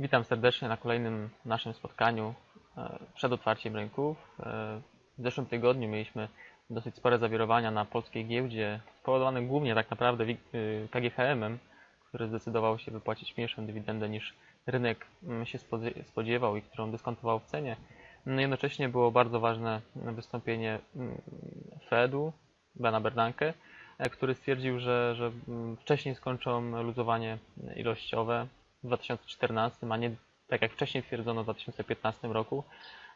Witam serdecznie na kolejnym naszym spotkaniu e, przed otwarciem rynków. E, W zeszłym tygodniu mieliśmy dosyć spore zawirowania na polskiej giełdzie, spowodowane głównie tak naprawdę KGHM-em, który zdecydował się wypłacić mniejszą dywidendę niż rynek mm, się spodzie- spodziewał i którą dyskontował w cenie. No, jednocześnie było bardzo ważne wystąpienie mm, Fedu, Bena Bernanke, e, który stwierdził, że, że mm, wcześniej skończą luzowanie ilościowe 2014, a nie tak jak wcześniej twierdzono w 2015 roku.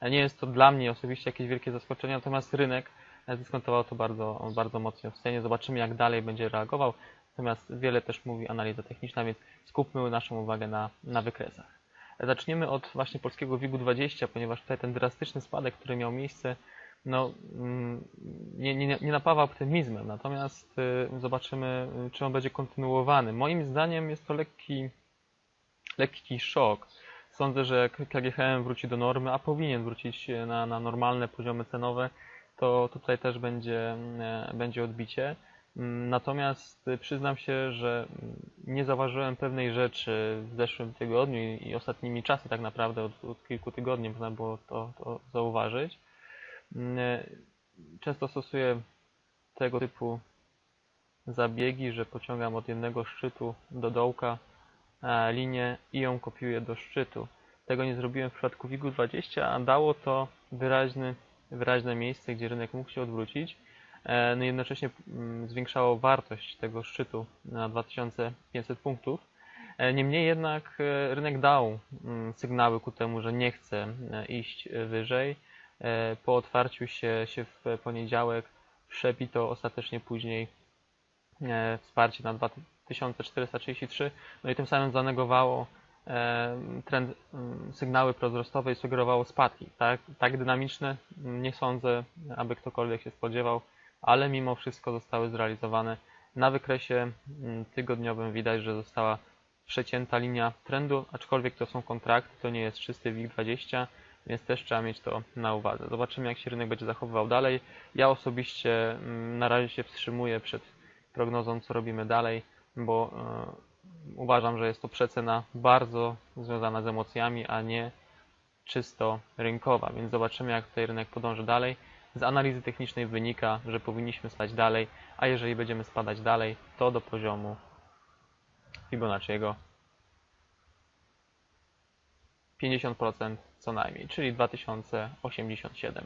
E, Nie jest to dla mnie osobiście jakieś wielkie zaskoczenie, natomiast rynek e, dyskontował to bardzo, bardzo mocno w cenie. Zobaczymy jak dalej będzie reagował. Natomiast wiele też mówi analiza techniczna, więc skupmy naszą uwagę na, na wykresach. E, Zaczniemy od właśnie polskiego WIG-20, ponieważ tutaj ten drastyczny spadek, który miał miejsce, no, mm, nie, nie, nie napawa optymizmem. Natomiast y, zobaczymy, y, czy on będzie kontynuowany. Moim zdaniem jest to lekki, lekki szok. Sądzę, że jak KGHM wróci do normy, a powinien wrócić na, na normalne poziomy cenowe, to tutaj też będzie, e, będzie odbicie. Mm, Natomiast przyznam się, że nie zauważyłem pewnej rzeczy w zeszłym tygodniu i, ostatnimi czasy tak naprawdę od, od kilku tygodni można było to, to zauważyć. Mm, e, Często stosuję tego typu zabiegi, że pociągam od jednego szczytu do dołka linię i ją kopiuję do szczytu. Tego nie zrobiłem w przypadku WIG-20, a dało to wyraźny, wyraźne miejsce, gdzie rynek mógł się odwrócić. E, No jednocześnie mm, zwiększało wartość tego szczytu na 2500 punktów. E, Niemniej jednak e, rynek dał mm, sygnały ku temu, że nie chce iść wyżej. Po otwarciu się, się w poniedziałek przebito ostatecznie później wsparcie na 2433, no i tym samym zanegowało e, trend mm, sygnały prowzrostowe i sugerowało spadki. Tak, tak dynamiczne mm, nie sądzę, aby ktokolwiek się spodziewał, ale mimo wszystko zostały zrealizowane. Na wykresie mm, tygodniowym widać, że została przecięta linia trendu, aczkolwiek to są kontrakty, to nie jest czysty WIG20, więc też trzeba mieć to na uwadze. Zobaczymy, jak się rynek będzie zachowywał dalej. Ja osobiście na razie się wstrzymuję przed prognozą, co robimy dalej, bo e, uważam, że jest to przecena bardzo związana z emocjami, a nie czysto rynkowa, więc zobaczymy, jak tutaj rynek podąży dalej. Z analizy technicznej wynika, że powinniśmy spać dalej, a jeżeli będziemy spadać dalej, to do poziomu Fibonacciego 50% co najmniej, czyli 2087.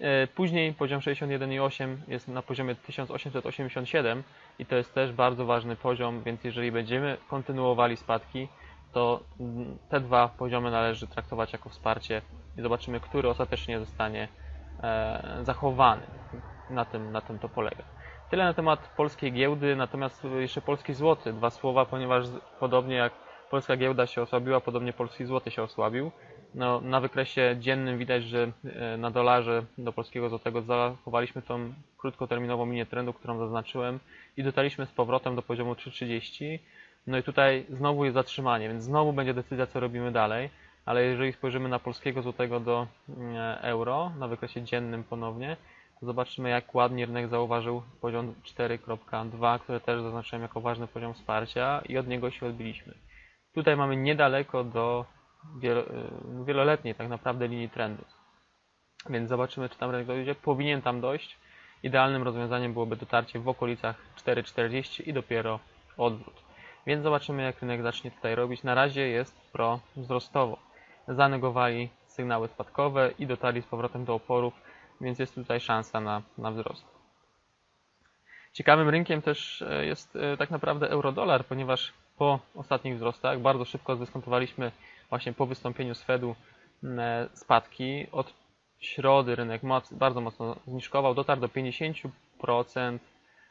E, Później poziom 61,8 jest na poziomie 1887 i to jest też bardzo ważny poziom, więc jeżeli będziemy kontynuowali spadki, to te dwa poziomy należy traktować jako wsparcie i zobaczymy, który ostatecznie zostanie e, zachowany. Na tym, na tym to polega. Tyle na temat polskiej giełdy, natomiast jeszcze polski złoty. Dwa słowa, ponieważ podobnie jak polska giełda się osłabiła, podobnie polski złoty się osłabił. No, na wykresie dziennym widać, że e, na dolarze do polskiego złotego zachowaliśmy tą krótkoterminową linię trendu, którą zaznaczyłem i dotarliśmy z powrotem do poziomu 3,30. No i tutaj znowu jest zatrzymanie, więc znowu będzie decyzja, co robimy dalej. Ale jeżeli spojrzymy na polskiego złotego do mm, euro, na wykresie dziennym ponownie, zobaczymy, jak ładnie rynek zauważył poziom 4.2, który też zaznaczyłem jako ważny poziom wsparcia i od niego się odbiliśmy. Tutaj mamy niedaleko do y, wieloletniej tak naprawdę linii trendu. Więc zobaczymy, czy tam rynek dojdzie. Powinien tam dojść. Idealnym rozwiązaniem byłoby dotarcie w okolicach 4,40 i dopiero odwrót. Więc zobaczymy, jak rynek zacznie tutaj robić. Na razie jest pro wzrostowo. Zanegowali sygnały spadkowe i dotarli z powrotem do oporów, więc jest tutaj szansa na, na wzrost. Ciekawym rynkiem też e, jest e, tak naprawdę euro-dolar, ponieważ po ostatnich wzrostach bardzo szybko zdyskontowaliśmy właśnie po wystąpieniu z Fedu m, e, spadki. Od środy rynek moc, bardzo mocno zniżkował, dotarł do 50%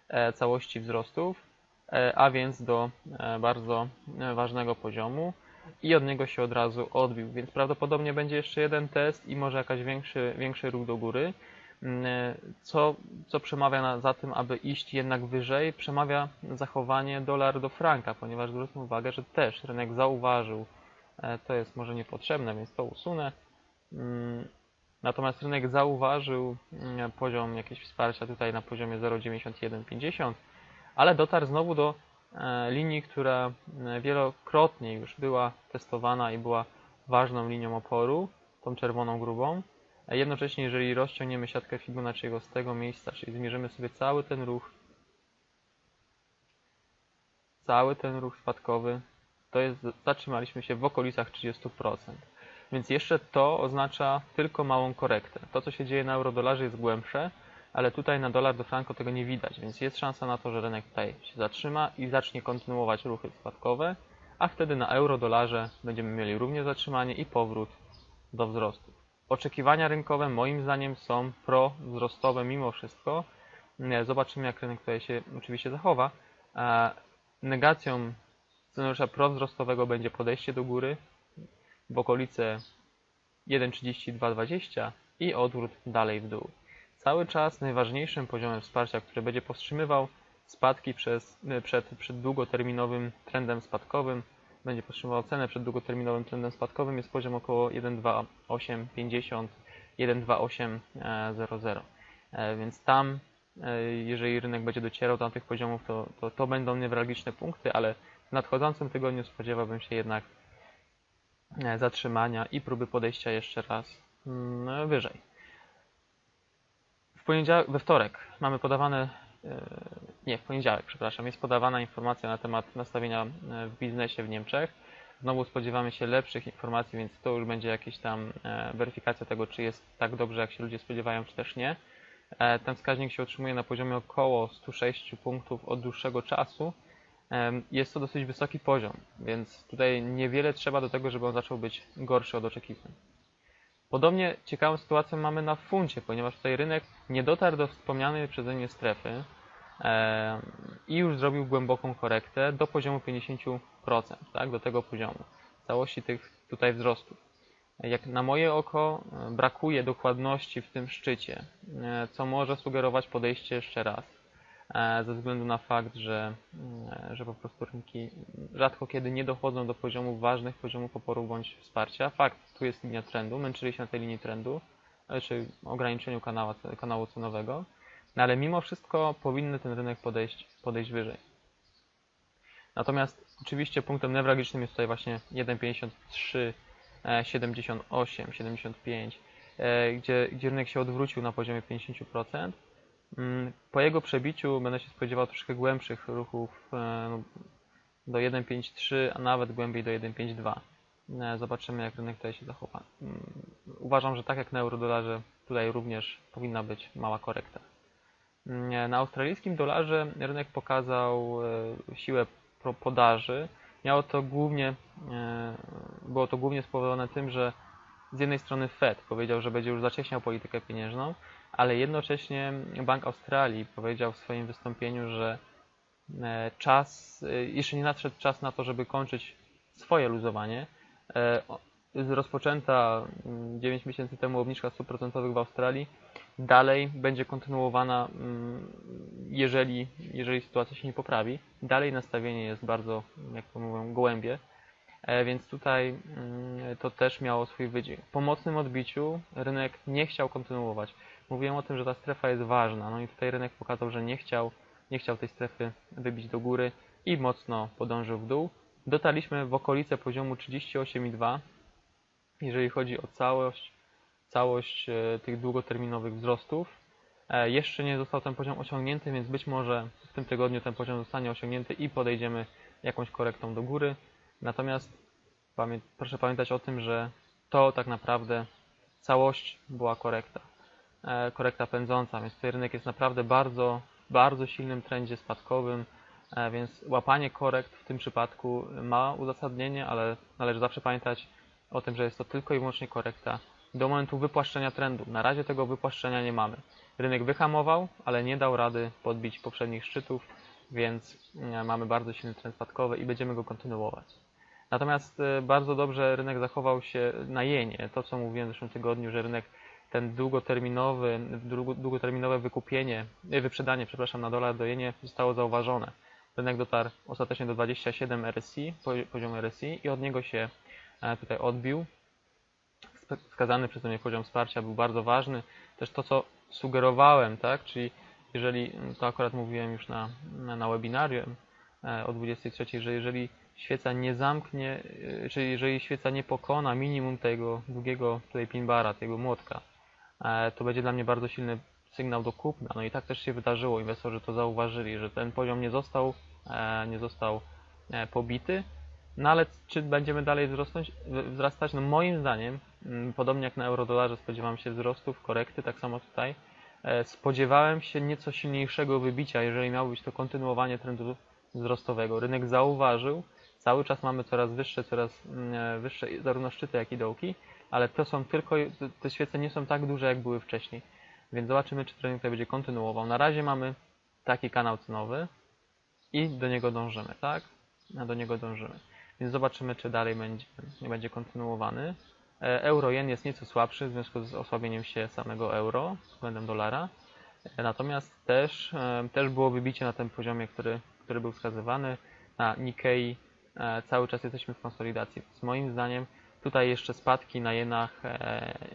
e, całości wzrostów, e, a więc do bardzo ważnego poziomu i od niego się od razu odbił, więc prawdopodobnie będzie jeszcze jeden test i może jakaś większy, większy ruch do góry. Mm, Co, co przemawia na, za tym, aby iść jednak wyżej? Przemawia zachowanie dolar do franka, ponieważ zwróćmy uwagę, że też rynek zauważył, e, to jest może niepotrzebne, więc to usunę. Mm, Natomiast rynek zauważył mm, poziom jakiegoś wsparcia tutaj na poziomie 0,9150, ale dotarł znowu do e, linii, która e, wielokrotnie już była testowana i była ważną linią oporu, tą czerwoną grubą. A jednocześnie, jeżeli rozciągniemy siatkę Fibonacciego z tego miejsca, czyli zmierzymy sobie cały ten ruch, cały ten ruch spadkowy, to jest, zatrzymaliśmy się w okolicach 30%. Więc jeszcze to oznacza tylko małą korektę. To, co się dzieje na eurodolarze jest głębsze, ale tutaj na dolar do franco tego nie widać, więc jest szansa na to, że rynek tutaj się zatrzyma i zacznie kontynuować ruchy spadkowe, a wtedy na euro-dolarze będziemy mieli również zatrzymanie i powrót do wzrostu. Oczekiwania rynkowe moim zdaniem są pro-wzrostowe mimo wszystko. Zobaczymy jak rynek tutaj się oczywiście zachowa. Negacją scenariusza prowzrostowego będzie podejście do góry w okolice 1.3220 i odwrót dalej w dół. Cały czas najważniejszym poziomem wsparcia, który będzie powstrzymywał spadki przez, przed, przed długoterminowym trendem spadkowym, będzie powstrzymywał cenę przed długoterminowym trendem spadkowym jest poziom około 1.2850, 1.2800. E, więc tam, e, jeżeli rynek będzie docierał do tych poziomów, to, to, to będą newralgiczne punkty, ale w nadchodzącym tygodniu spodziewałbym się jednak e, zatrzymania i próby podejścia jeszcze raz mm, wyżej. W poniedziałek, we wtorek mamy podawane, nie, w poniedziałek, przepraszam, jest podawana informacja na temat nastawienia w biznesie w Niemczech. Znowu spodziewamy się lepszych informacji, więc to już będzie jakaś tam weryfikacja tego, czy jest tak dobrze, jak się ludzie spodziewają, czy też nie. Ten wskaźnik się utrzymuje na poziomie około 106 punktów od dłuższego czasu. Jest to dosyć wysoki poziom, więc tutaj niewiele trzeba do tego, żeby on zaczął być gorszy od oczekiwań. Podobnie ciekawą sytuację mamy na funcie, ponieważ tutaj rynek nie dotarł do wspomnianej przeze mnie strefy i już zrobił głęboką korektę do poziomu 50%, tak, do tego poziomu całości tych tutaj wzrostów. Jak na moje oko brakuje dokładności w tym szczycie, co może sugerować podejście jeszcze raz E, ze względu na fakt, że, że po prostu rynki rzadko kiedy nie dochodzą do poziomów ważnych, poziomów oporu bądź wsparcia. Fakt, tu jest linia trendu, męczyli się na tej linii trendu, e, czy ograniczeniu kanału, kanału cenowego, no ale mimo wszystko powinny ten rynek podejść, podejść wyżej. Natomiast oczywiście punktem newralgicznym jest tutaj właśnie 1,53, 78, 75, gdzie, gdzie rynek się odwrócił na poziomie 50%. Mm, po jego przebiciu będę się spodziewał troszkę głębszych ruchów e, do 1.53, a nawet głębiej do 1.52. E, zobaczymy, jak rynek tutaj się zachowa. Mm, uważam, że tak jak na eurodolarze, tutaj również powinna być mała korekta. E, na australijskim dolarze rynek pokazał siłę podaży. Miało to głównie, było to głównie spowodowane tym, że z jednej strony Fed powiedział, że będzie już zacieśniał politykę pieniężną, ale jednocześnie Bank Australii powiedział w swoim wystąpieniu, że e, czas, e, jeszcze nie nadszedł czas na to, żeby kończyć swoje luzowanie. E, rozpoczęta 9 mm, miesięcy temu obniżka stóp procentowych w Australii dalej będzie kontynuowana, mm, jeżeli, jeżeli sytuacja się nie poprawi. Dalej nastawienie jest bardzo, jak to mówią, gołębie, więc tutaj mm, to też miało swój wydźwięk. Po mocnym odbiciu rynek nie chciał kontynuować. Mówiłem o tym, że ta strefa jest ważna, no i tutaj rynek pokazał, że nie chciał, nie chciał tej strefy wybić do góry i mocno podążył w dół. Dotarliśmy w okolice poziomu 38,2, jeżeli chodzi o całość, całość e, tych długoterminowych wzrostów. E, jeszcze nie został ten poziom osiągnięty, więc być może w tym tygodniu ten poziom zostanie osiągnięty i podejdziemy jakąś korektą do góry. Natomiast proszę pamiętać o tym, że to tak naprawdę całość była korekta. E, korekta pędząca, więc tutaj rynek jest naprawdę bardzo, bardzo silnym trendzie spadkowym, więc łapanie korekt w tym przypadku ma uzasadnienie, ale należy zawsze pamiętać o tym, że jest to tylko i wyłącznie korekta do momentu wypłaszczenia trendu. Na razie tego wypłaszczenia nie mamy. Rynek wyhamował, ale nie dał rady podbić poprzednich szczytów, więc e, mamy bardzo silny trend spadkowy i będziemy go kontynuować. Natomiast bardzo dobrze rynek zachował się na jenie. To, co mówiłem w zeszłym tygodniu, że rynek ten długoterminowy, długoterminowe wykupienie, e, wyprzedanie, przepraszam, na dolar do jenie zostało zauważone. Rynek dotarł ostatecznie do 27 RSI, poziomu RSI i od niego się e, tutaj odbił. Wskazany przeze mnie poziom wsparcia był bardzo ważny. Też to, co sugerowałem, tak, czyli jeżeli, to akurat mówiłem już na, na, na webinarium, e, o 23, że jeżeli świeca nie zamknie, e, czyli jeżeli świeca nie pokona minimum tego długiego tutaj pin bara, tego młotka, e, to będzie dla mnie bardzo silny sygnał do kupna. No i tak też się wydarzyło. Inwestorzy to zauważyli, że ten poziom nie został, nie został pobity. No ale czy będziemy dalej wzrosnąć, wzrastać? No moim zdaniem, podobnie jak na eurodolarze spodziewam się wzrostów, korekty, tak samo tutaj. E, Spodziewałem się nieco silniejszego wybicia, jeżeli miało być to kontynuowanie trendu wzrostowego. Rynek zauważył, cały czas mamy coraz wyższe, coraz mm, e, wyższe zarówno szczyty, jak i dołki, ale to są tylko, te- świece nie są tak duże, jak były wcześniej. Więc zobaczymy, czy trening tutaj będzie kontynuował. Na razie mamy taki kanał cenowy i do niego dążymy, tak? Do niego dążymy. Więc zobaczymy, czy dalej będzie, nie będzie kontynuowany. E, Euro-jen jest nieco słabszy w związku z osłabieniem się samego euro względem dolara. E, Natomiast też, e, też było wybicie na tym poziomie, który, który był wskazywany. Na Nikkei cały czas jesteśmy w konsolidacji. Więc moim zdaniem tutaj jeszcze spadki na jenach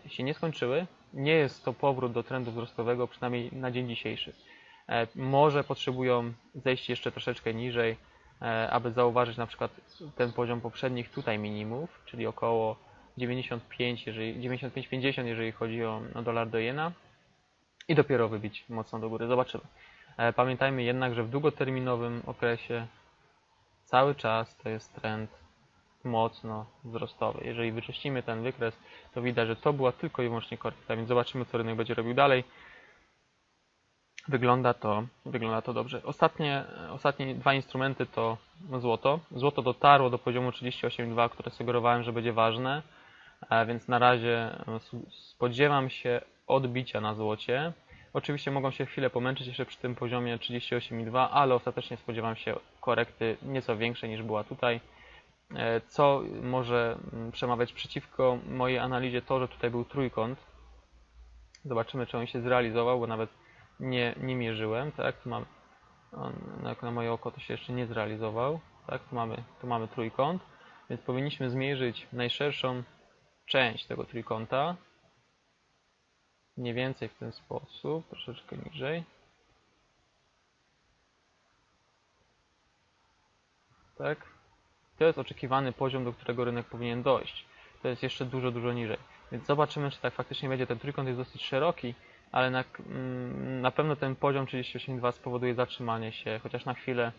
się nie skończyły. Nie jest to powrót do trendu wzrostowego, przynajmniej na dzień dzisiejszy. Może potrzebują zejść jeszcze troszeczkę niżej, aby zauważyć na przykład ten poziom poprzednich tutaj minimów, czyli około 95, jeżeli 95,50 jeżeli chodzi o, o dolar do jena i dopiero wybić mocno do góry. Zobaczymy. E, Pamiętajmy jednak, że w długoterminowym okresie cały czas to jest trend mocno wzrostowy. Jeżeli wyczyścimy ten wykres, to widać, że to była tylko i wyłącznie korekta, więc zobaczymy, co rynek będzie robił dalej. Wygląda to, wygląda to dobrze. Ostatnie, ostatnie dwa instrumenty to złoto. Złoto dotarło do poziomu 38,2, które sugerowałem, że będzie ważne, więc na razie s- spodziewam się odbicia na złocie. Oczywiście mogą się chwilę pomęczyć jeszcze przy tym poziomie 38,2, ale ostatecznie spodziewam się korekty nieco większej niż była tutaj. E, Co może mm, przemawiać przeciwko mojej analizie to, że tutaj był trójkąt. Zobaczymy, czy on się zrealizował, bo nawet nie, nie mierzyłem, tak? Tu mamy, on, jak na moje oko to się jeszcze nie zrealizował, tak? Tu mamy, tu mamy trójkąt, więc powinniśmy zmierzyć najszerszą część tego trójkąta. Mniej więcej w ten sposób, troszeczkę niżej. Tak? To jest oczekiwany poziom, do którego rynek powinien dojść. To jest jeszcze dużo, dużo niżej. Więc zobaczymy, czy tak faktycznie będzie. Ten trójkąt jest dosyć szeroki, ale na, mm, na pewno ten poziom 38,2 spowoduje zatrzymanie się chociaż na chwilę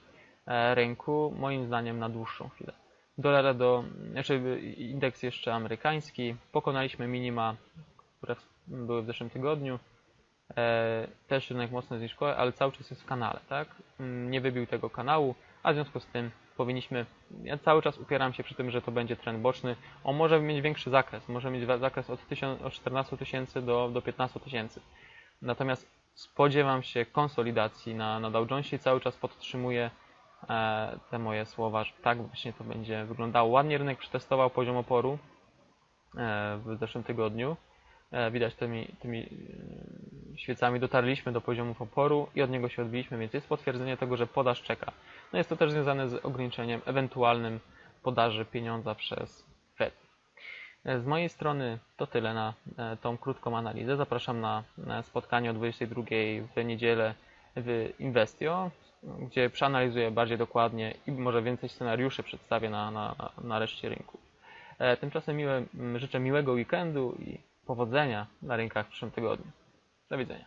e, rynku, moim zdaniem na dłuższą chwilę. Dolara do, znaczy indeks jeszcze amerykański, pokonaliśmy minima, które były w zeszłym tygodniu. E, też rynek mocno zniżkowy, ale cały czas jest w kanale, tak? Mm, Nie wybił tego kanału, a w związku z tym powinniśmy. Ja cały czas upieram się przy tym, że to będzie trend boczny. On może mieć większy zakres, może mieć zakres od, 1000, od 14 tysięcy do, do 15 tysięcy. Natomiast spodziewam się konsolidacji na, na Dow Jonesie cały czas podtrzymuję te moje słowa, że tak właśnie to będzie wyglądało. Ładnie rynek przetestował poziom oporu e, w zeszłym tygodniu. E, Widać tymi, tymi e, świecami dotarliśmy do poziomów oporu i od niego się odbiliśmy, więc jest potwierdzenie tego, że podaż czeka. No jest to też związane z ograniczeniem ewentualnym podaży pieniądza przez Fed. E, Z mojej strony to tyle na e, tą krótką analizę. Zapraszam na spotkanie o 22 w niedzielę w Investio, gdzie przeanalizuję bardziej dokładnie i może więcej scenariuszy przedstawię na, na, na reszcie rynku. E, Tymczasem miłe, życzę miłego weekendu i powodzenia na rynkach w przyszłym tygodniu. Do widzenia.